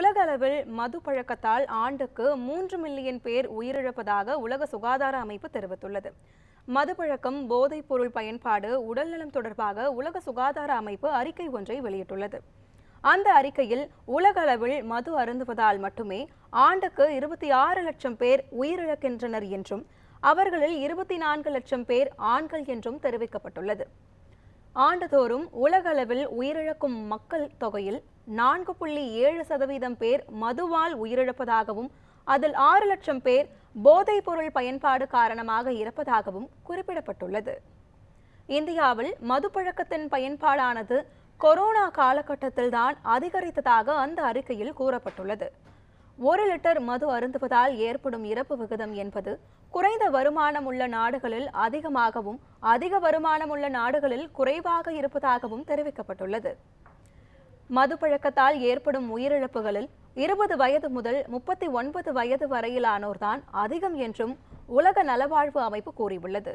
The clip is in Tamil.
உலக அளவில் மது பழக்கத்தால் ஆண்டுக்கு மூன்று மில்லியன் பேர் உயிரிழப்பதாக உலக சுகாதார அமைப்பு தெரிவித்துள்ளது. மது பழக்கம் போதைப் பொருள் பயன்பாடு உடல்நலம் தொடர்பாக உலக சுகாதார அமைப்பு அறிக்கை ஒன்றை வெளியிட்டுள்ளது. அந்த அறிக்கையில் உலக அளவில் மது அருந்துவதால் மட்டுமே ஆண்டுக்கு இருபத்தி ஆறு லட்சம் பேர் உயிரிழக்கின்றனர் என்றும் அவர்களில் இருபத்தி நான்கு லட்சம் பேர் ஆண்கள் என்றும் தெரிவிக்கப்பட்டுள்ளது. ஆண்டுதோறும் உலகளவில் உயிரிழக்கும் மக்கள் தொகையில் நான்கு புள்ளி ஏழு சதவீதம் பேர் மதுவால் உயிரிழப்பதாகவும் அதில் ஆறு லட்சம் பேர் போதைப் பொருள் பயன்பாடு காரணமாக இறப்பதாகவும் குறிப்பிடப்பட்டுள்ளது. இந்தியாவில் மதுப்பழக்கத்தின் பயன்பாடானது கொரோனா காலகட்டத்தில்தான் அதிகரித்ததாக அந்த அறிக்கையில் கூறப்பட்டுள்ளது. ஒரு லிட்டர் மது அருந்துவதால் ஏற்படும் இறப்பு விகிதம் என்பது குறைந்த வருமானம் உள்ள நாடுகளில் அதிகமாகவும் அதிக வருமானம் உள்ள நாடுகளில் குறைவாக இருப்பதாகவும் தெரிவிக்கப்பட்டுள்ளது. மது பழக்கத்தால் ஏற்படும் உயிரிழப்புகளில் இருபது வயது முதல் முப்பத்தி ஒன்பது வயது வரையிலானோர்தான் அதிகம் என்றும் உலக நலவாழ்வு அமைப்பு கூறியுள்ளது.